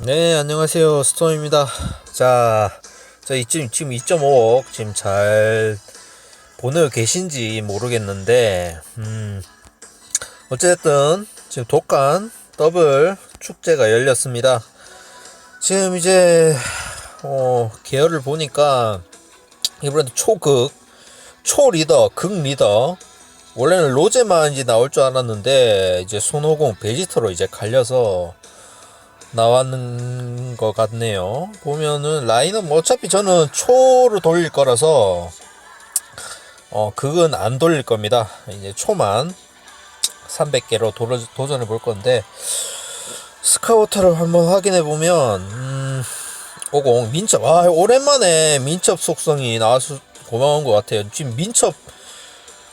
네, 안녕하세요. 스톰입니다. 자, 저희 지금, 지금 2.5억 지금 잘 보내고 계신지 모르겠는데, 음, 어쨌든 지금 독한 더블 축제가 열렸습니다. 지금 이제, 어, 계열을 보니까 이번에도 초극, 초리더, 극리더, 원래는 로제만 이제 나올 줄 알았는데, 이제 손오공 베지터로 이제 갈려서, 나왔는 것 같네요. 보면은 라인은 뭐 어차피 저는 초로 돌릴 거라서 어 그건 안 돌릴 겁니다. 이제 초만 300개로 도전해 볼 건데 스카우터를 한번 확인해 보면 음, 50 민첩 아 오랜만에 민첩 속성이 나와서 고마운 것 같아요. 지금 민첩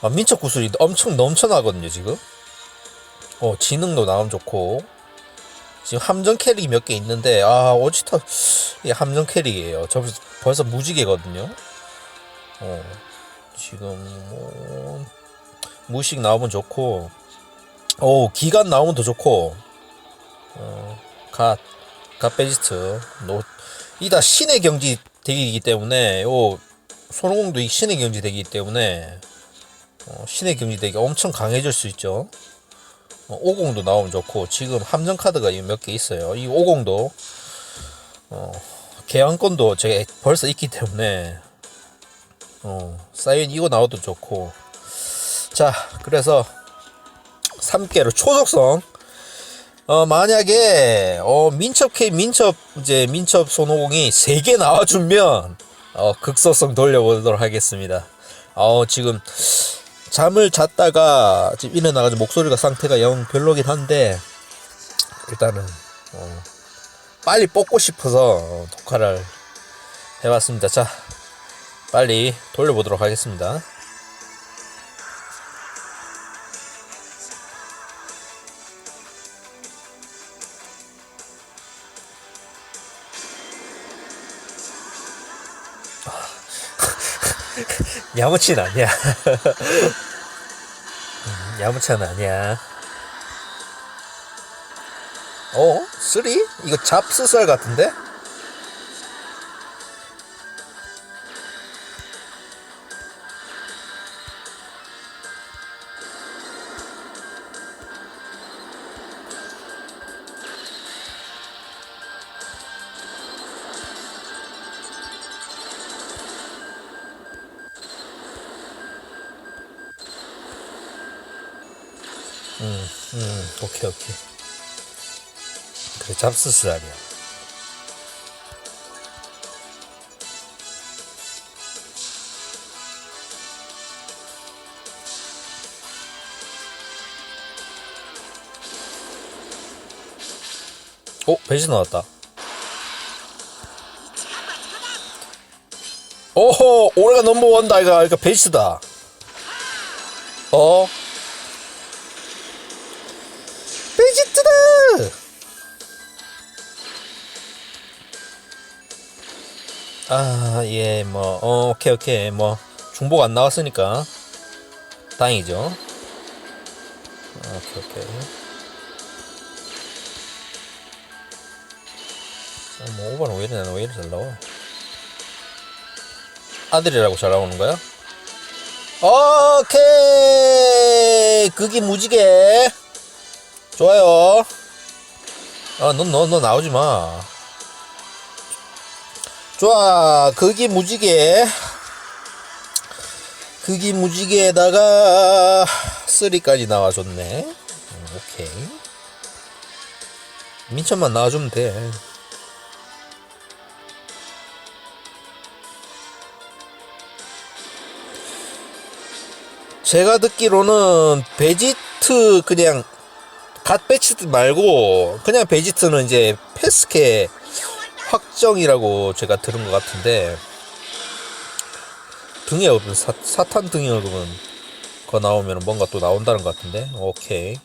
아, 민첩 구슬이 엄청 넘쳐나거든요 지금. 어 지능도 나오면 좋고 지금 함정 캐릭이 몇 개 있는데 아 오지터 이게 함정 캐릭이에요. 저 벌써, 무지개거든요. 어 지금 뭐 무식 나오면 좋고 오 기간 나오면 더 좋고 어갓 갓베지스트 노 이다 신의 경지 대기이기 때문에 요 손오공도 이 신의 경지 대기이기 때문에 어, 신의 경지 대기 엄청 강해질 수 있죠. 어, 50도 나오면 좋고 지금 함정 카드가 몇 개 있어요. 이 50도 어, 개항권도 제가 벌써 있기 때문에 어, 사인 이거 나와도 좋고 자 그래서 3개로 초속성 어 만약에 어 민첩 K 민첩 이제 민첩 손오공이 3개 나와주면 어 극소성 돌려보도록 하겠습니다. 어 지금 잠을 잤다가 지금 일어나가지고 목소리가 상태가 영 별로긴 한데 일단은 어, 빨리 뽑고 싶어서 어, 독화를 해봤습니다. 자 빨리 돌려보도록 하겠습니다. 야무친 아니야. 음, 야무찬 아니야. 어? 쓰리? 이거 잡스썰 같은데? 음, 음, 오케이, 오케이. 그래, 잡스스라리야. 오, 배시 나왔다. 오호, 올해가 넘버원다, 이거, 이거 베이스다. 어? 베지트다! 아, 예, 뭐, 어, 오케이, 오케이. 뭐, 중복 안 나왔으니까. 다행이죠. 오케이, 오케이. 어, 뭐, 오버는 왜 이래, 왜 이래 잘 나와? 아들이라고 잘 나오는 거야? 오케이! 그게 무지개! 좋아요. 아, 너, 너, 너 나오지 마. 좋아. 극이 무지개. 극이 무지개에다가 쓰리까지 나와줬네. 음, 오케이. 민천만 나와주면 돼. 제가 듣기로는 베지트 그냥 갓 배치트 말고 그냥 베지트는 이제 패스케 확정이라고 제가 들은 것 같은데 등에 없는 사, 사탄 등에 없는 거 나오면 뭔가 또 나온다는 것 같은데? 오케이.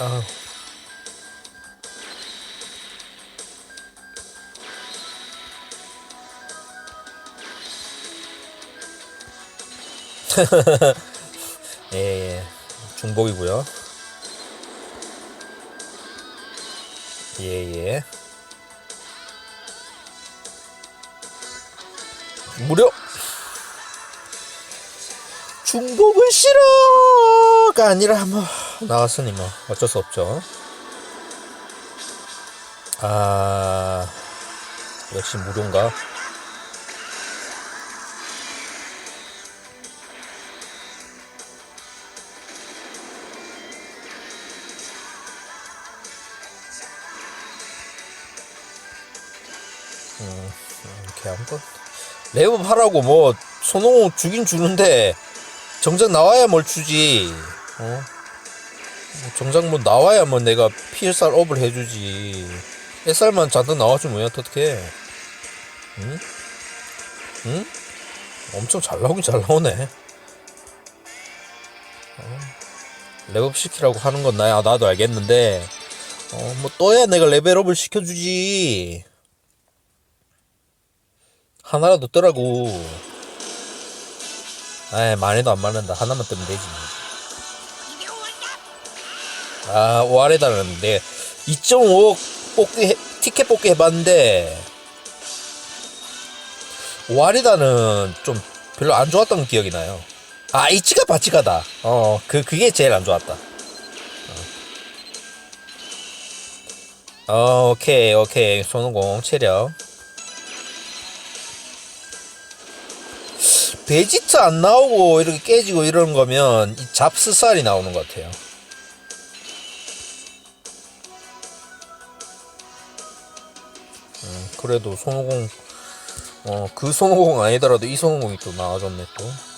아 예, 예. 중복이고요. 예, 예. 무려 중복은 싫어가 아니라 뭐 나왔으니 뭐 어쩔 수 없죠. 아 역시 무료인가? 이렇게 한번 레이업 하라고 뭐 손홍 주긴 주는데 정작 나와야 뭘 주지 어? 뭐 정작 뭐 나와야 뭐 내가 PSR 업을 해주지 SR만 잔뜩 나와주면 왜 어떡해 응? 응? 엄청 잘 나오긴 잘 나오네 어? 레벨업 시키라고 하는 건 나야 나도 알겠는데 어, 뭐 또야 내가 레벨업을 시켜주지 하나라도 뜨라고. 에이, 많이도 안 많는다. 하나만 뜨면 되지. 아, 오아레다는데 2.5억 뽑기, 해- 티켓 뽑기 해봤는데, 오아레다는 좀 별로 안 좋았던 기억이 나요. 아, 이치가 바치가다. 어, 그, 그게 제일 안 좋았다. 어, 오케이, 오케이. 손오공, 체력. 베지트 안 나오고 이렇게 깨지고 이러는 거면 이 잡스살이 나오는 것 같아요. 음, 그래도 손오공 어, 그 손오공 아니더라도 이 손오공이 또 나와줬네 또.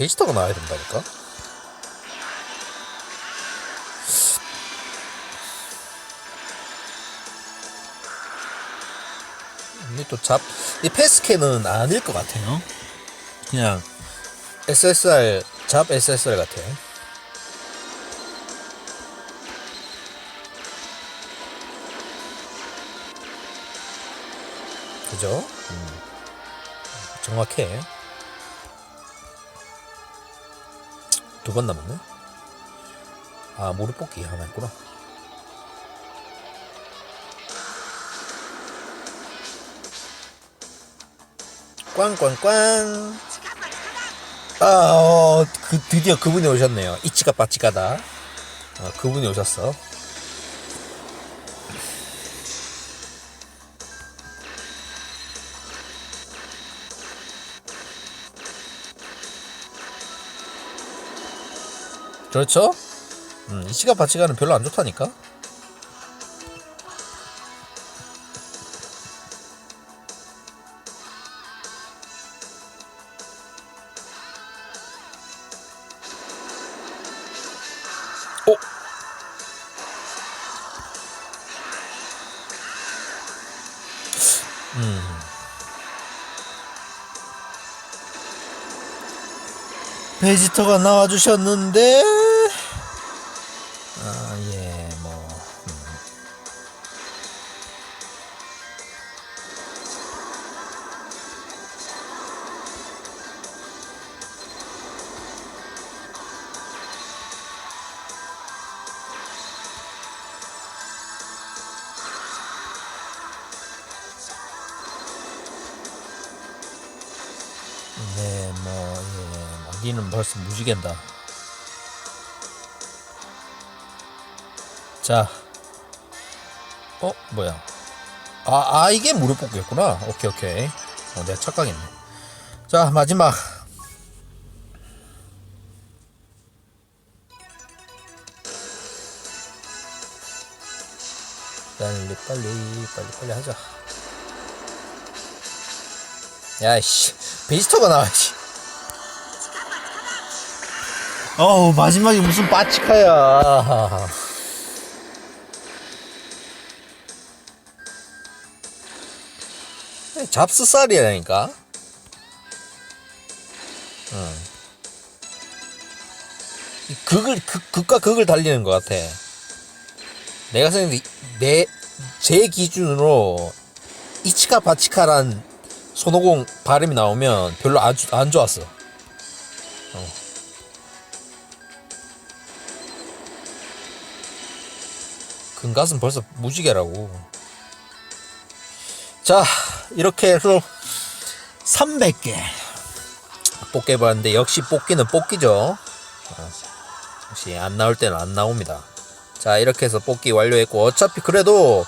베지터가 나와야 된다니까? 근데 또 잡, 이 패스캔은 아닐 것 같아요. 그냥 SSR, 잡 SSR 같아요. 그죠? 음. 정확해. 두 번 남았네. 아, 무릎 뽑기 하나 있구나. 꽝꽝꽝. 아, 어, 그, 드디어 그분이 오셨네요. 이치가 빠치가다. 어, 그분이 오셨어. 그렇죠? 음, 이치가 빠치가는 별로 안 좋다니까? 어? 베지터가 나와주셨는데. 아 예뭐. 네, 뭐, 예, 뭐, 니는 벌써 무지갠다. 자, 어, 뭐야? 아, 아, 이게 무릎 뽑기였구나. 오케이, 오케이. 어, 내가 착각했네. 자, 마지막. 빨리, 빨리, 빨리, 빨리 하자. 야이씨, 베지터가 나와야지. 어우, 마지막에 무슨 빠치카야. 잡스살이라니까. 응. 이 극을 극, 극과 극을 달리는 것 같아. 내가 생각해 내제 기준으로 이치카 바치카란 손오공 발음이 나오면 별로 안, 좋- 안 좋았어. 어. 근가슴 벌써 무지개라고. 자, 이렇게 해서 300개 뽑기 해봤는데 역시 뽑기는 뽑기죠. 어, 역시 안 나올 때는 안 나옵니다. 자, 이렇게 해서 뽑기 완료했고 어차피 그래도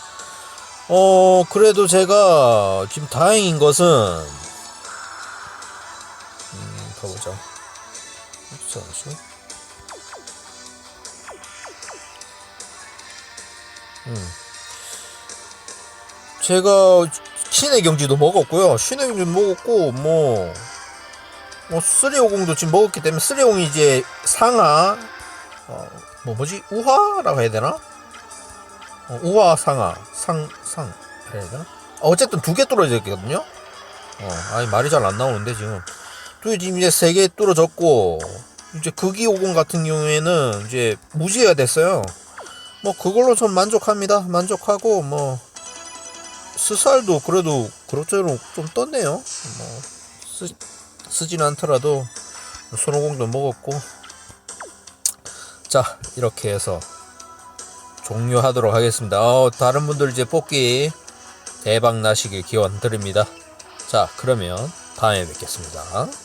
어 그래도 제가 지금 다행인 것은 음, 가보자. 음. 제가 신의 경지도 먹었고요. 신의 경지도 먹었고 뭐, 뭐 350도 지금 먹었기 때문에 350이 이제 상하 어, 뭐 뭐지 우화라고 해야 되나? 어, 우화 상하 상 상 해야 되나? 어, 어쨌든 두 개 뚫어져 있거든요. 어, 아니 말이 잘 안 나오는데 지금 또 지금 이제 세 개 뚫어졌고 이제 극이 50 같은 경우에는 이제 무지개가 됐어요. 뭐 그걸로 전 만족합니다. 만족하고 뭐 스살도 그래도 그럭저럭 좀 떴네요. 뭐 쓰, 쓰진 않더라도 손오공도 먹었고 자 이렇게 해서 종료하도록 하겠습니다. 어, 다른 분들 이제 뽑기 대박 나시길 기원 드립니다. 자 그러면 다음에 뵙겠습니다.